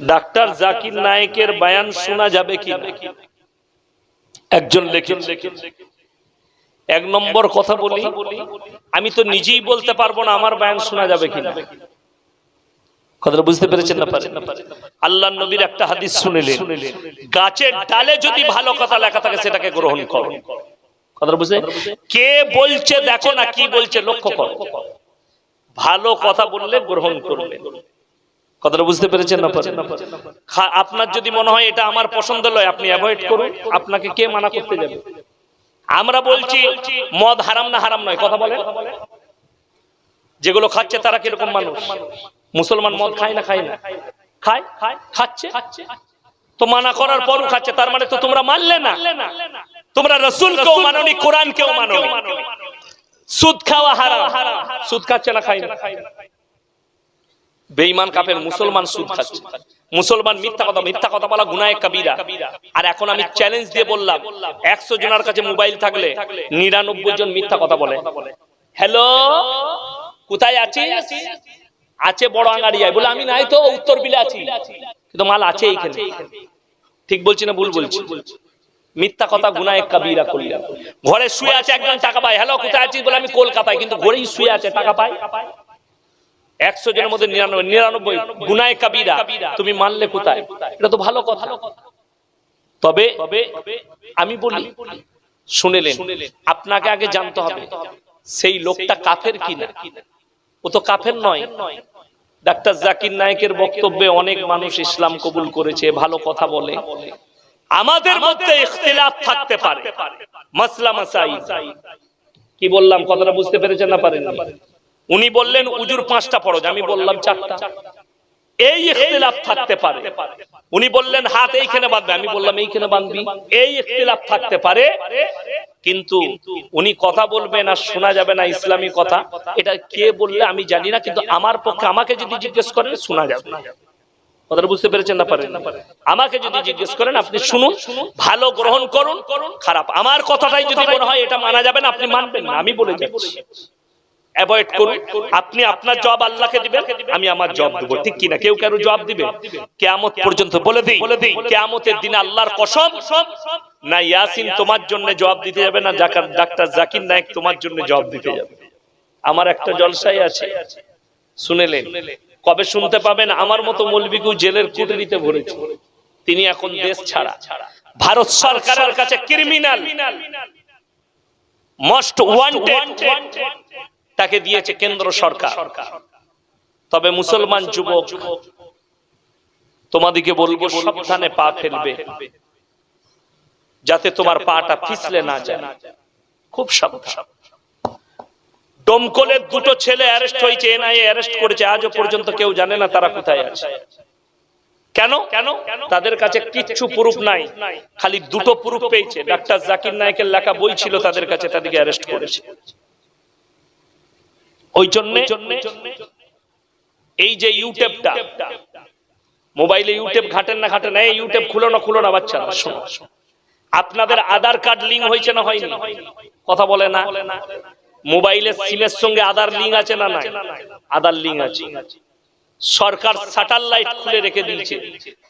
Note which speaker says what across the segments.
Speaker 1: Doctor Zakir নায়েকের বায়ান শোনা যাবে কি একজন লেখেন এক নম্বর কথা বলি, আমি তো নিজেই বলতে পারব না আমার বায়ান শোনা যাবে কিনা। কথাটা বুঝতে পেরেছেন না আল্লাহ নবীর একটা হাদিস শুনিলেন, গাছের ডালে যদি ভালো কথা লেখা থাকে সেটাকে গ্রহণ করো। কথাটা কে বলছে দেখো না, কি বলছে লক্ষ্য করো। ভালো কথা বললে গ্রহণ করবে। কথাটা বুঝতে পেরেছেন না আপনার যদি মনে হয় এটা আমার পছন্দ নয় আপনি অ্যাভয়েড করুন আপনাকে কে মানা করতে যাবে? আমরা বলছি মদ হারাম না হারাম নয় কথা বলে যেগুলো খাচ্ছে তারা কীরকম মানুষ? মুসলমান মদ খায় না খায় না? খায়? খাচ্ছে? তো মানা করার পরও খাচ্ছে তার মানে তো তোমরা মানলে না। তোমরা রসুল কেও মাননি কোরআন কেও মাননি। সুদ খাওয়া হারাম। সুদ খাচ্ছে না খায় না। বেঈমান কাফের মুসলমান সুদ খাচ্ছে। মুসলমান মিথ্যা কথা মিথ্যা কথা বলা গুনায় কাবিরা। আর এখন আমি চ্যালেঞ্জ দিয়ে বললাম, একশো জনের কাছে মোবাইল থাকলে নিরানব্বই জন মিথ্যা কথা বলে। হ্যালো কোথায় আছিস? আছে বড় আঙ্গারিয়ায় বলে আমি নাই তো, উত্তর বিলে আছি। কিন্তু মাল আছে এইখানে। ঠিক বলছি না, ভুল বলছি? মিথ্যা কথা গুনায় কাবিরা করলাম ঘরে শুয়ে আছে একজন টাকা পায়। হ্যালো কোথায় আছিস? বলে আমি কলকাতায়। কিন্তু ঘরেই শুয়ে আছে, টাকা পায়? একশো জনের মধ্যে নিরানব্বই নিরানব্বই গুনায় কাবিরা। তুমি মানলে কোথায়? এটা তো ভালো কথা। তবে আমি বলি, শুনেলেন, আপনাকে আগে জানতে হবে, সেই লোকটা কাফের কিনা? ও তো কাফের নয়। ডাক্তার জাকির নায়কের বক্তব্যে অনেক মানুষ ইসলাম কবুল করেছে, ভালো কথা বলে। আমাদের মধ্যে থাকতে পারে। মাসলা মাসাই কি বললাম, কথাটা বুঝতে পেরেছেন না পারেন উনি বললেন, উজুর পাঁচটা ফরজ। আমি বললাম, চারটা। এই ইখতিলাফ থাকতে পারে। উনি বললেন, হাত এইখানে বাঁধবে। আমি বললাম, এইখানে বাঁধবি? এই ইখতিলাফ থাকতে পারে, কিন্তু উনি কথা বলবেন আর শোনা যাবে না ইসলামী কথা। এটা কে বললে আমি জানি না, কিন্তু আমার পক্ষে আমাকে যদি জিজ্ঞেস করেন, শোনা যাবে। কথাটা বুঝতে পেরেছেন না পারেন? আমাকে যদি জিজ্ঞেস করেন, আপনি শুনুন, ভালো গ্রহণ করুন, খারাপ। আমার কথাটাই যদি মনে হয়, এটা মানা যাবে না, আপনি মানবেন না। আমি বলে যাচ্ছি। অ্যাভয়েড করুন। আপনি আপনার জব আল্লাহকে দিবেন আমি আমার জব দেবো। ঠিক কিনা? কেউ কারও জব দিবে? কেয়ামত পর্যন্ত বলে দিই। বলে দিই। কেয়ামতের দিন আল্লাহর কসম না ইয়াসিন তোমার জন্য জবাব দিতে যাবে না জাকার ডাক্তার জাকির নায়ক তোমার জন্য জবাব দিতে যাবে আমার একটা জলসাই আছে। শুনেলেন কবে শুনতে পাবেন? আমার মতো মৌলবিকেও জেলের কুটরিতে ভরেছে। তিনি এখন দেশ ছাড়া। ভারত সরকারের কাছে ক্রিমিনাল মোস্ট ওয়ান্টেড তাকে দিয়েছে কেন্দ্র সরকার। তবে মুসলমান যুবক তোমাদিকে বলব, সাবধানে পা ফেলবে, যাতে তোমার পাটা পিছলে না যায়। খুব সাবধান। ডমকলের দুটো ছেলে অ্যারেস্ট হয়েছে, এনআইএ অ্যারেস্ট করেছে, আজও পর্যন্ত কেউ জানে না তারা কোথায় আছে। কেন কেন? তাদের কাছে কিচ্ছু প্রুফ নাই, খালি দুটো প্রুফ পেয়েছে। ডাক্তার জাকির নায়কের লেখা বই ছিল তাদের কাছে, তাদেরকে অ্যারেস্ট করেছে। ওই জন্য এই যে ইউটিউবটা মোবাইলে ইউটিউব ঘাটেন না ঘাটেন এই ইউটিউব খুলো না খুলো না বাচ্চারা শোনো আপনাদের আধার কার্ড লিঙ্ক হয়েছে না হয়নি? কথা বলে না? মোবাইলের সিমের সঙ্গে আধার লিঙ্ক আছে না নাই? আধার লিঙ্ক আছে। সরকার স্যাটেলাইট খুলে রেখে দিয়েছে।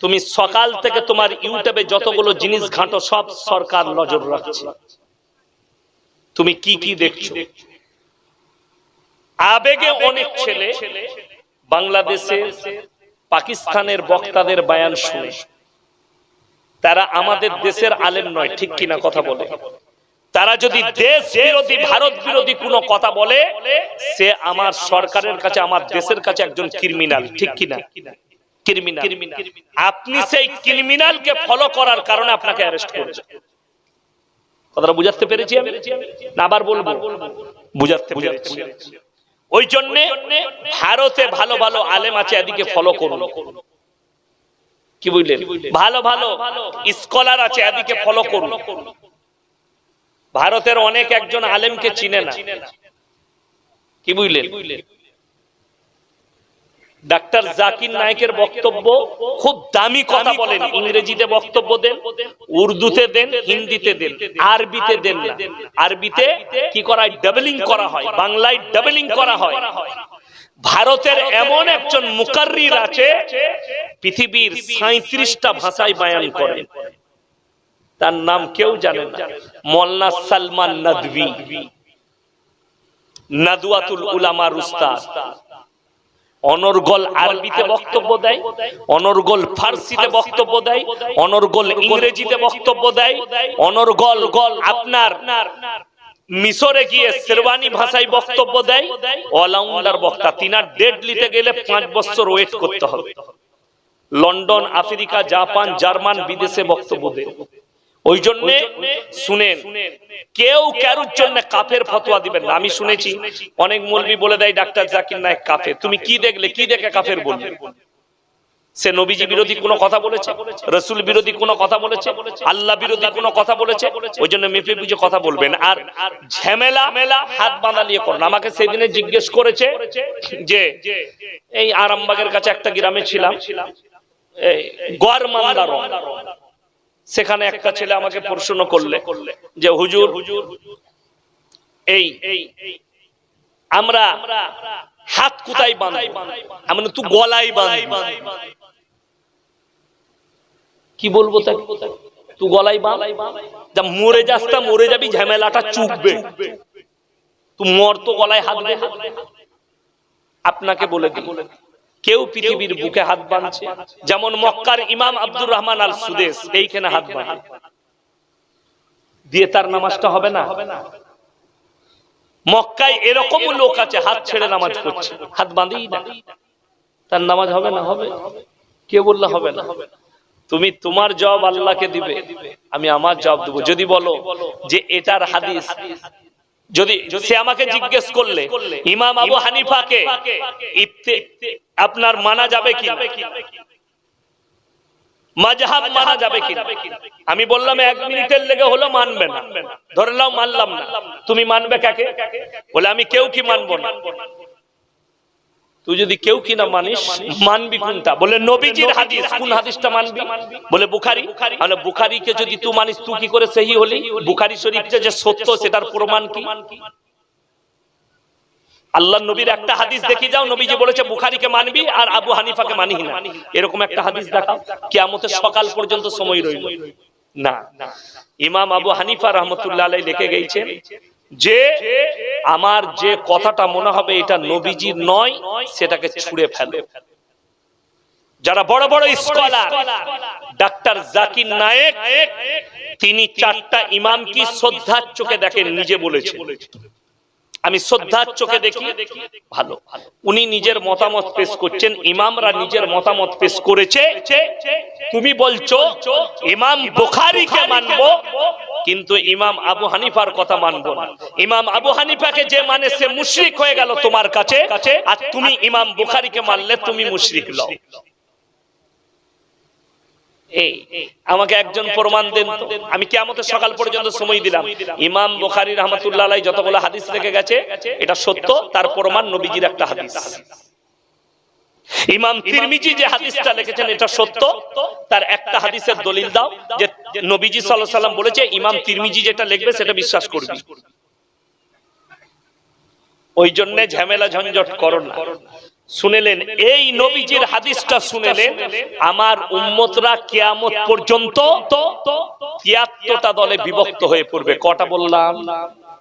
Speaker 1: তুমি সকাল থেকে তোমার ইউটিউবে যতগুলো জিনিস ঘাঁটো সব সরকার নজর রাখছে। তুমি কি কি দেখছ? আবেগে অনেক ছেলে বাংলাদেশে পাকিস্তানের বক্তাদের বায়ান শুনে। তারা আমাদের দেশের আলেম নয় ঠিক কিনা কথা বলে। তারা যদি দেশ বিরোধী ভারত বিরোধী কোনো কথা বলে সে আমার সরকারের কাছে আমার দেশের কাছে একজন ক্রিমিনাল ঠিক কিনা? ক্রিমিনাল আপনি সেই ক্রিমিনালকে ফলো করার কারণে আপনাকে অ্যারেস্ট করেছে। কথাটা বুঝাতে পেরেছি আমি? না আবার বলব। বুঝাতে পেরেছি। ওই জন্যে ভারতে ভালো ভালো আলেম আছে, এদিকে ফলো করুন। কি বুঝলেন ভালো ভালো স্কলার আছে, এদিকে ফলো করুন। ভারতের অনেক একজন আলেমকে চিনে না। কি বুঝলেন ডাক্তার জাকির নায়কের বক্তব্য খুব দামি কথা বলেন ইংরেজিতে বক্তব্য দেন উর্দুতে দেন হিন্দিতে দেন আরবিতে দেন না। আরবিতে কি করা হয় ডাবলিং করা হয়। বাংলায় ডাবলিং করা হয়। ভারতের এমন একজন মুকাররির আছে পৃথিবীর সাঁত্রিশটা ভাষায় বায়ান করেন। তার নাম কেউ জানে না। মোল্লা সালমান নদভি। নাদুয়াতুল উলামা রুস্তাদ অনর্গল আরবিতে বক্তব্য দেয় অনর্গল ফার্সিতে বক্তব্য দেয় অনর্গল ইংরেজিতে বক্তব্য দেয় অনর্গল গল আপনার মিশরে গিয়ে শেরওয়ানি ভাষায় বক্তব্য দেয় অলরাউন্ডার বক্তা তিনার ডেড নিতে গেলে পাঁচ বছর ওয়েট করতে হবে। লন্ডন আফ্রিকা জাপান জার্মান বিদেশে বক্তব্য দেয়। ওই জন্য শুনেন কেউ কারুর জন্য কাফের ফতোয়া দিবেন না। আমি শুনেছি অনেক মৌলবি বলে দেয় ডাক্তার জাকির নায়ক কাফের। তুমি কি দেখলে? কি দেখে কাফের বলবে? সে নবীজি বিরোধী কোনো কথা বলেছে? রসুল বিরোধী কোনো কথা বলেছে? আল্লাহ বিরোধী কোনো কথা বলেছে? ওই জন্য মেপে বুঝে কথা বলবেন। আর ঝামেলা মেলা হাত বাঁধা নিয়ে করুন। আমাকে সেদিনে জিজ্ঞেস করেছে যে এই আরামবাগের কাছে একটা গ্রামে ছিলাম। গড় মান্দার সেখানে একটা ছেলে আমাকে প্রশ্ন করলে যে হুজুর হুজুর এই আমরা হাত কোথায় বাঁধবো। আমরা তুই গলায় বাঁধবি। কি বলব তাকে? তুই গলায় বাঁধ। যা মরে যাস তা মরে যাবি ঝামেলাটা চুকবে। তুই মর তো গলায় হাত আপনাকে বলে দিই। কেউ পৃথিবীর বুকে হাত বাঁধছে। যেমন মক্কার ইমাম আব্দুর রহমান আল সুদেশ এইখানে হাত বাঁধে। দিয়ে তার নামাজটা হবে না? মক্কায় এরকম লোক আছে, হাত ছেড়ে নামাজ পড়ছে। হাত বাঁধেই না। তার নামাজ হবে না? হবে। কে বললে হবে না। তুমি তোমার জবাব আল্লাহকে দিবে, আমি আমার জবাব দেবো। যদি বলো যে এটার হাদিস যদি সে আমাকে জিজ্ঞেস করলে ইমাম আবু হানিফাকে আপনার মানা যাবে কি মানা যাবে কি আমি বললাম এক মিনিটের লেগে হলো মানবে না। ধরলাম মানলাম না। তুমি মানবে কাকে? বলে আমি কেউ কি মানবো না? তুই যদি কেউ কি না মানিস, মানবি কোনটা? বলে নবীজির হাদিস, কোন হাদিসটা মানবি? বলে বুখারি। মানে বুখারিকে যদি তুই মানিস, তুই কি করে সহি হলি? বুখারি শরীফটা যে সত্য, সেটার প্রমাণ কি? আল্লাহ নবীর একটা হাদিস দেখি যাও, নবীজি বলেছে বুখারিকে মানবি আর আবু হানিফাকে মানি না। এরকম একটা হাদিস দেখাও, কিয়ামতের সকাল পর্যন্ত সময় রইল। না। ইমাম আবু হানিফা রহমতুল্লাহ আলাই লিখে গেছেন যে আমার যে কথাটা মনে হবে এটা নবীজির নয়, সেটাকে ছুঁড়ে ফেলে। যারা বড় বড় স্কলার, ডাক্তার জাকির নায়েক, তিনি চারটা ইমাম কি শ্রদ্ধার চোখে দেখেন, নিজে বলেছেন। আমি শ্রদ্ধার চোখে দেখি, ভালো। উনি নিজের মতামত পেশ করছেন, ইমামরা নিজের মতামত পেশ করেছে। তুমি বলছো, ইমাম বুখারীকে মানবো কিন্তু ইমাম আবু হানিফার কথা মানবো না। ইমাম আবু হানিফাকে যে মানে সে মুশরিক হয়ে গেল তোমার কাছে, আর তুমি ইমাম বুখারীকে মানলে তুমি মুশরিক লও। আমাকে একজন প্রমাণ দেন আমি কিয়ামতের সকাল পর্যন্ত সময় দিলাম। ইমাম বুখারী রহমাতুল্লাহ যতগুলো হাদিস রেখে গেছে, এটা সত্য, তার প্রমাণ নবীজির একটা হাদিস। ইমাম তিরমিজি যে হাদিসটা লিখেছেন, এটা সত্য, তার একটা হাদিসের দলিল দাও, যে নবীজি আলাইহি সাল্লাম বলেছে ইমাম তিরমিজি যেটা লিখবে সেটা বিশ্বাস করবি। ওই জন্য ঝামেলা ঝঞ্ঝট করো না। শুনেলেন এই নবীজির হাদিসটা শুনেলেন আমার উম্মতরা কিয়ামত পর্যন্ত তিয়াত্তরটা দলে বিভক্ত হয়ে পড়বে। কটা বললাম?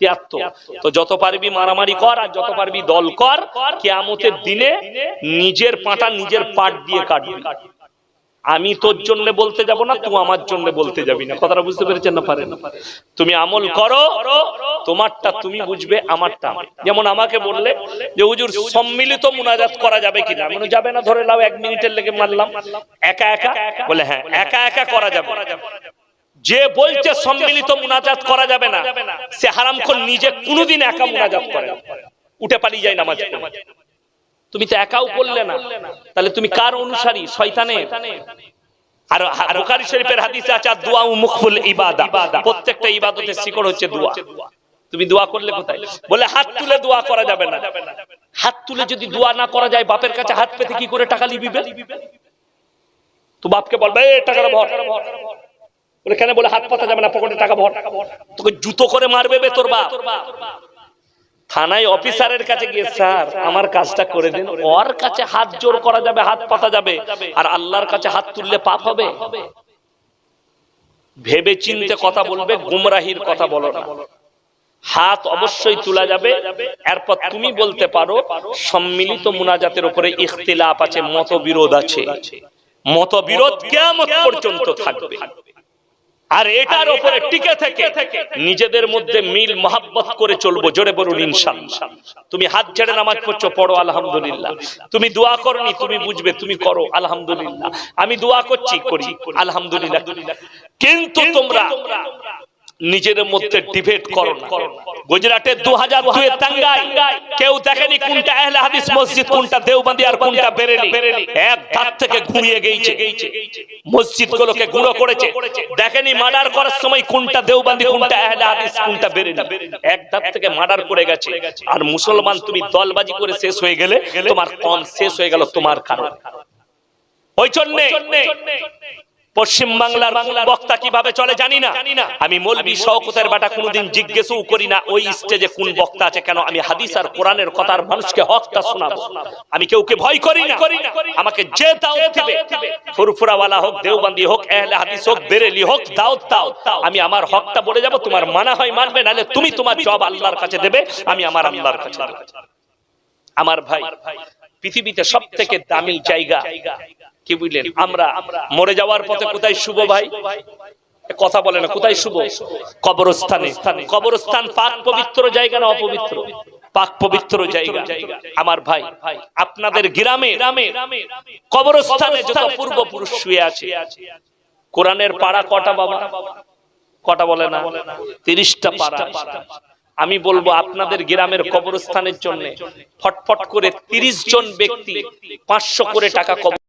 Speaker 1: তিয়াত্তর। তো যত পারবি মারামারি কর আর যত পারবি দল কর কিয়ামতের দিনে নিজের পাটা নিজের পাট দিয়ে কাটবি। আমি তোর জন্য বলতে যাব না তুই আমার জন্য বলতে যাবি না। কথাটা বুঝতে পেরেছেন না পারেন? তুমি আমল করো তোমারটা তুমি বুঝবে আমারটা যেমন আমাকে বললে যে হুজুর সম্মিলিত মুনাজাত করা যাবে কিনা? বললাম, যাবে না ধরে নাও এক মিনিটের লেগে মারলাম। একা একা? বলে হ্যাঁ একা একা করা যাবে। যে বলছে সম্মিলিত মুনাজাত করা যাবে না সে হারামখোর নিজে কোনোদিন একা মুনাজাত করে। উঠে পালিয়ে যায় নামাজ। তুমি তো একাও করলে না। তাহলে তুমি কার অনুসারী? বুখারী শরীফের প্রত্যেকটা শিকড় হচ্ছে দোয়া। করা যাবে না। হাত তুলে যদি দোয়া না করা যায়, বাপের কাছে হাত পেতে কি করে টাকা তো বাপকে বলবে বলে, কেন? বলে, হাত যাবে না, পকেটে টাকা তোকে জুতো করে মারবে তোর বাপ। থানায় অফিসারের কাছে গিয়ে, স্যার, আমার কাজটা করে দিন। ওর কাছে হাত জোর করা যাবে, হাত পাতা যাবে। আর আল্লাহর কাছে হাত তুললে পাপ হবে? ভেবে চিনতে কথা বলবে, গুমরাহির কথা বলো না। হাত অবশ্যই তোলা যাবে। এরপর তুমি বলতে পারো, সম্মিলিত মুনাজাতের উপরে ইখতিলাফ আছে, মতবিরোধ আছে। মতবিরোধ কেমন পর্যন্ত থাকবে। আর এটার উপরে টিকে থেকে নিজেদের মধ্যে মিল মহাব্বত করে চলবো জোরে বলুন ইনশাআল্লাহ তুমি হাত ছেড়ে নামাজ পড়ছো পড়ো আলহামদুলিল্লাহ। তুমি দোয়া করনি তুমি বুঝবে তুমি করো আলহামদুলিল্লাহ। আমি দোয়া করছি করি আলহামদুলিল্লাহ। কিন্তু তোমরা নিজের মধ্যে ডিবেট করো না। গুজরাটের দু হাজার দুয়ে টাঙ্গাই। কেউ দেখেনি কোনটা আহলে হাদিস মসজিদ কোনটা দেওবন্দি আর কোনটা বেরেলি এক ধার থেকে ঘুরিয়ে গেছে মসজিদ গুলোকে গুঁড়ো করেছে। দেখেনি মার্ডার করার সময় কোনটা দেওবন্দি কোনটা আহলে হাদিস কোনটা বেরেলি এক ধার থেকে মার্ডার করে গেছে। আর মুসলমান তুমি দলবাজি করে শেষ হয়ে গেলে তোমার কম শেষ হয়ে গেল তোমার কারণ। ওই জন্যে। পশ্চিম বাংলার বক্তা কীভাবে চলে জানি না। আমি মৌলবী শওকতের বাটা কোনোদিন জিজ্ঞেসও করি না ওই স্টেজে কোন বক্তা আছে কেন আমি হাদিস আর কোরআনের কথার মানুষকে হকটা শোনাবো। আমি কেউকে ভয় করি না। আমাকে যে দাওয়াত দিবে, ফুরফুরাওয়ালা হোক, দেওবন্দি হোক, আহলে হাদিস হোক, বেরেলি হোক, দাওয়াত দাও। আমি আমার হকটা বলে যাব, তোমার মানা হয় মানবে নালে তুমি তোমার জব আল্লাহর কাছে দেবে, আমি আমার আল্লাহর কাছে আমার ভাই, পৃথিবীতে সব থেকে দামি জায়গা কি বুঝলেন? আমরা মরে যাওয়ার পথে কোথায় শুভ ভাই? কথা বলে না কোথায় শুভ? কবরস্থানে। কবরস্থান। পাক পবিত্র জায়গা না অপবিত্র? পাক পবিত্র জায়গা। আমার ভাই আপনাদের গ্রামে গ্রামে। কবরস্থানে যত পূর্বপুরুষ শুয়ে আছে কোরআনের পাড়া কটা বাবা? কটা বলে না? তিরিশটা পাড়া আমি বলব আপনাদের গ্রামের কবরস্থানের জন্য ফটফট করে তিরিশ জন ব্যক্তি পাঁচশো করে টাকা কবর